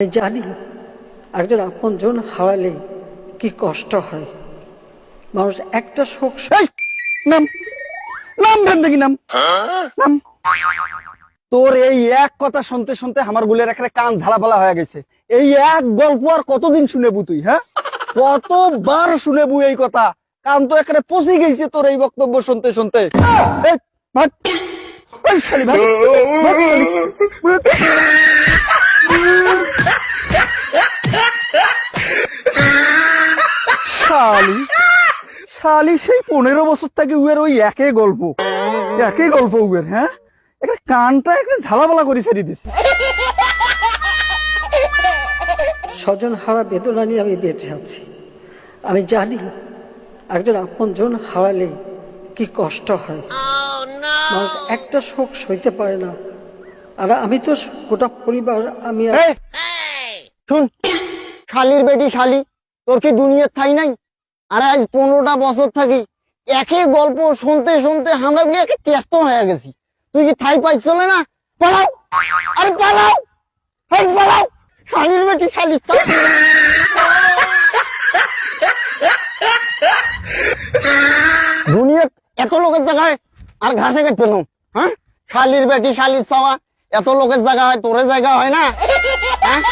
জানি একজন আপনজন হারালে কি কষ্ট হয়। মানুষ একটা শোক নাম নাম দেখি, নাম। নাম। তোর এই এক কথা শুনতে শুনতে আমার গুলের এখানে কান ঝালাপালা হয়ে গেছে। এই এক গল্প আর কতদিন শুনেবু তুই হ্যাঁ? কতবার শুনেবু এই কথা? কান তো এখানে পচে গেছে তোর এই বক্তব্য শুনতে শুনতে। ভাগ। ভাগ। শালি। শালি সেই পনেরো বছর থেকে উয়ের ওই একই গল্প। একই গল্প উয়ের হ্যাঁ? একটা কানটা একটা ঝালাপালা করে ছেড়ে দিছে। স্বজন হারা বেদনা নিয়ে আমি বেঁচে আছি। আমি জানি একজন আপনজন হারালে কি কষ্ট হয়। মানুষ একটা শোক সইতে পারে না। আর আমি তো গোটা পরিবার আমি শালির বেটি শালি। তোর কি দুনিয়ার থাই নাই? আর আজ পনেরোটা বছর থাকি, একে গল্প শুনতে শুনতে আমরা একে ব্যস্ত হয়ে গেছি। তুই কি ঠাই পাইছ না? পালাও! আরে পালাও! এই পালাও! শালির বেটি দুনিয়া এত লোকের জায়গায় আর ঘাসে কাটবে না। হ্যাঁ? শালির বেটি শালির চাওয়া, এত লোকের জায়গা হয়, তোরে জায়গা হয় না? হ্যাঁ?